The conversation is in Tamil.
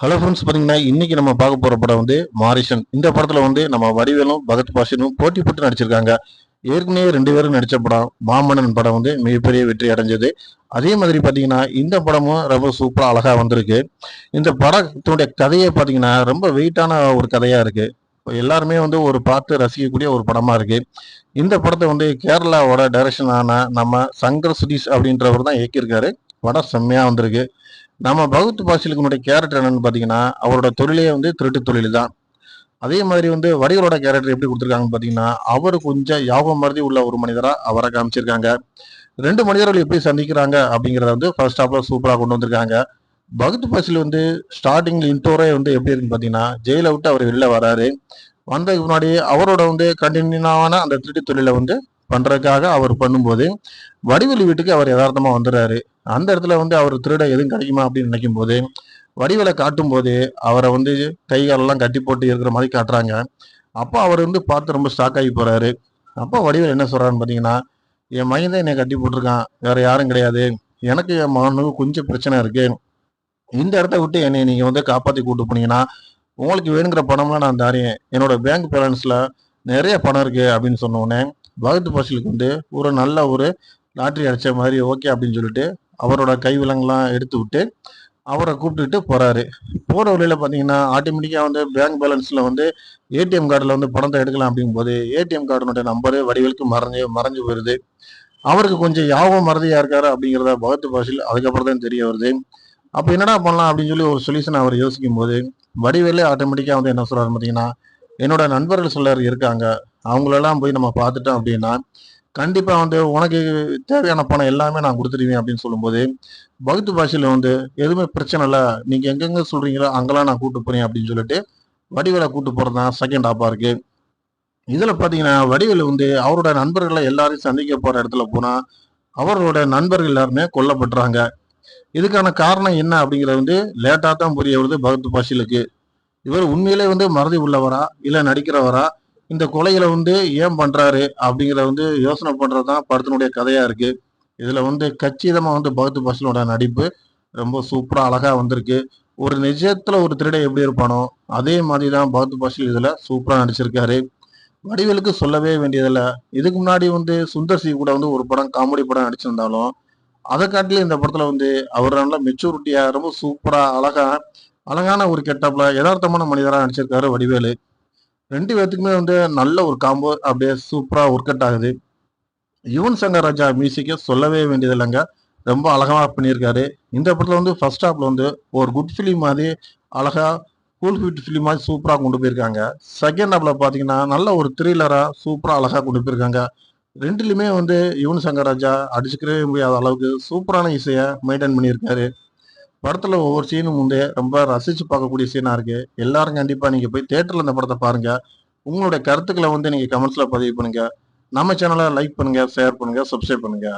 ஹலோ ஃப்ரெண்ட்ஸ் பார்த்தீங்கன்னா இன்னைக்கு நம்ம பார்க்க போற படம் வந்து மாரிசன் இந்த படத்துல வந்து நம்ம வடிவேலும் பகத் பாஷனும் போட்டி போட்டு நடிச்சிருக்காங்க. ஏற்கனவே ரெண்டு பேரும் நடித்த படம் மாமன்னன் படம் வந்து மிகப்பெரிய வெற்றி அடைஞ்சது. அதே மாதிரி பார்த்தீங்கன்னா இந்த படமும் ரொம்ப சூப்பராக அழகாக வந்திருக்கு. இந்த படத்தினுடைய கதையை பார்த்தீங்கன்னா ரொம்ப வெயிட்டான ஒரு கதையாக இருக்குது எல்லாருமே வந்து ஒரு பார்த்து ரசிக்கக்கூடிய ஒரு படமா இருக்கு. இந்த படத்தை வந்து கேரளாவோட டைரக்ஷன் ஆன நம்ம சங்கர் சுதீஷ் அப்படின்றவர் தான் இயக்கியிருக்காரு. படம் செம்மையாக வந்திருக்கு. நம்ம பகத் பாசிலுக்கனுடைய கேரக்டர் என்னன்னு பார்த்தீங்கன்னா அவரோட தொழிலே வந்து திருட்டு தொழில் தான். அதே மாதிரி வந்து வடிவரோட கேரக்டர் எப்படி கொடுத்துருக்காங்கன்னு பார்த்தீங்கன்னா அவர் கொஞ்சம் யாபம் மாதிரி உள்ள ஒரு மனிதராக அவரை காமிச்சிருக்காங்க. ரெண்டு மனிதர்கள் எப்படி சந்திக்கிறாங்க அப்படிங்கிறத வந்து ஃபர்ஸ்ட் ஆஃப்ல சூப்பராக கொண்டு வந்திருக்காங்க. பகத் பாசில் வந்து ஸ்டார்டிங் இன்டோரே வந்து எப்படி இருக்குன்னு பார்த்தீங்கன்னா ஜெயிலை விட்டு அவர் வெளில வராரு. வந்ததுக்கு முன்னாடி அவரோட வந்து கண்டினியூவான அந்த திருட்டு தொழிலை வந்து பண்றதுக்காக அவர் பண்ணும்போது வடிவெளி வீட்டுக்கு அவர் யதார்த்தமா வந்துடுறாரு. அந்த இடத்துல வந்து அவர் திருட எதுவும் கிடைக்குமா அப்படின்னு நினைக்கும் போது வடிவலை காட்டும் போது அவரை வந்து கை காலெல்லாம் கட்டி போட்டு இருக்கிற மாதிரி காட்டுறாங்க. அப்போ அவர் வந்து பார்த்து ரொம்ப ஸ்டாக் ஆகி போறாரு. அப்போ வடிவல் என்ன சொல்றாருன்னு பார்த்தீங்கன்னா என் மகன் தான் என்னை கட்டி போட்டிருக்கான். வேற யாரும் கிடையாது. எனக்கு என் மகனுக்கு கொஞ்சம் பிரச்சனை இருக்கு. இந்த இடத்த விட்டு என்னை நீங்க வந்து காப்பாத்தி கூட்டு போனீங்கன்னா உங்களுக்கு வேணுங்கிற பணம்லாம் நான் தாரியேன் என்னோட பேங்க் பேலன்ஸ்ல நிறைய பணம் இருக்கு அப்படின்னு சொன்னோடனே பகத் பாசிலுக்கு வந்து ஒரு நல்ல ஒரு லாட்ரி அடிச்ச மாதிரி ஓகே அப்படின்னு சொல்லிட்டு அவரோட கைவிலங்கெல்லாம் எடுத்து விட்டு அவரை கூப்பிட்டுட்டு போறாரு. போற வழியில பாத்தீங்கன்னா ஆட்டோமேட்டிக்கா வந்து பேங்க் பேலன்ஸ்ல வந்து ஏடிஎம் கார்டுல வந்து பணத்தை எடுக்கலாம் அப்படிங்கும்போது ஏடிஎம் கார்டினுடைய நம்பரு வடிவேலுக்கு மறைஞ்சு மறைஞ்சு போயிருது. அவருக்கு கொஞ்சம் யாபம் மறதியா இருக்காரு அப்படிங்கிறத பகத் பாஷில் அதுக்கப்புறம் தான் தெரிய வருது. அப்ப என்னடா பண்ணலாம் அப்படின்னு சொல்லி ஒரு சொல்யூஷன் அவர் யோசிக்கும் போது வடிவேலு ஆட்டோமேட்டிக்கா வந்து என்ன சொல்றாரு பாத்தீங்கன்னா என்னோட நண்பர்கள் சிலர் இருக்காங்க. அவங்களெல்லாம் போய் நம்ம பார்த்துட்டோம் அப்படின்னா கண்டிப்பா வந்து உனக்கு தேவையான பணம் எல்லாமே நான் கொடுத்துருவேன் அப்படின்னு சொல்லும்போது பகுத்து பாஷையில வந்து எதுவுமே பிரச்சனை இல்லை நீங்க எங்கெங்க சொல்றீங்களோ அங்கெல்லாம் நான் கூட்டு போறேன் அப்படின்னு சொல்லிட்டு வடிவேலை கூட்டு போறது தான் செகண்ட் ஆப்பா இருக்கு. இதுல பாத்தீங்கன்னா வடிவேலு வந்து அவரோட நண்பர்களை எல்லாரையும் சந்திக்க போற இடத்துல போனா அவரோட நண்பர்கள் எல்லாருமே கொல்லப்படுறாங்க இதுக்கான காரணம் என்ன அப்படிங்கிறது வந்து லேட்டா தான் புரிய வருது பகத் பாஷிலுக்கு இவர் உண்மையிலே வந்து மறதி உள்ளவரா இல்ல நடிக்கிறவரா இந்த கொலைகளை வந்து ஏன் பண்றாரு அப்படிங்கிறத வந்து யோசனை பண்றதுதான் படத்தினுடைய கதையா இருக்கு. இதுல வந்து கச்சிதமா வந்து பகத் பசலோட நடிப்பு ரொம்ப சூப்பரா அழகா வந்திருக்கு. ஒரு நிஜத்துல ஒரு திருடை எப்படி இருப்பானோ அதே மாதிரி தான் பகத் பசல் இதுல சூப்பரா நடிச்சிருக்காரு. வடிவேலுக்கு சொல்லவே வேண்டியதில்ல. இதுக்கு முன்னாடி வந்து சுந்தர் சி கூட வந்து ஒரு படம் காமெடி படம் நடிச்சிருந்தாலும் அதை காட்டிலும் இந்த படத்துல வந்து அவர் நல்ல மெச்சூரிட்டியா ரொம்ப சூப்பரா அழகா அழகான ஒரு கெட்டப்ல யதார்த்தமான மனிதராக நடிச்சிருக்காரு வடிவேலு. ரெண்டு பேர்த்துக்குமே வந்து நல்ல ஒரு காம்போ அப்படியே சூப்பராக ஒர்க் அவுட் ஆகுது. யுவன் சங்கர் ராஜா மியூசிக்கை சொல்லவே வேண்டியது இல்லைங்க ரொம்ப அழகாக பண்ணியிருக்காரு. இந்த படத்தில் வந்து ஃபர்ஸ்ட் ஹாப்ல வந்து ஒரு குட் ஃபிலிம் மாதிரி அழகா கூல் ஃபிட் ஃபிலிம் மாதிரி சூப்பராக கொண்டு போயிருக்காங்க. செகண்ட் ஹாப்ல பார்த்தீங்கன்னா நல்ல ஒரு த்ரில்லராக சூப்பராக அழகாக கொண்டு போயிருக்காங்க. ரெண்டுலையுமே வந்து யுவன் சங்கர் ராஜா அடிச்சுக்கவே முடியாத அளவுக்கு சூப்பரான இசையை மெயின்டைன் பண்ணியிருக்காரு. படத்துல ஒவ்வொரு சீனும் வந்து ரொம்ப ரசிச்சு பார்க்கக்கூடிய சீனா இருக்கு. எல்லாரும் கண்டிப்பா நீங்க போய் தேட்டர்ல இந்த படத்தை பாருங்க. உங்களுடைய கருத்துக்களை வந்து நீங்க கமெண்ட்ஸ்ல பதிவு பண்ணுங்க. நம்ம சேனலை லைக் பண்ணுங்க ஷேர் பண்ணுங்க சப்ஸ்கிரைப் பண்ணுங்க.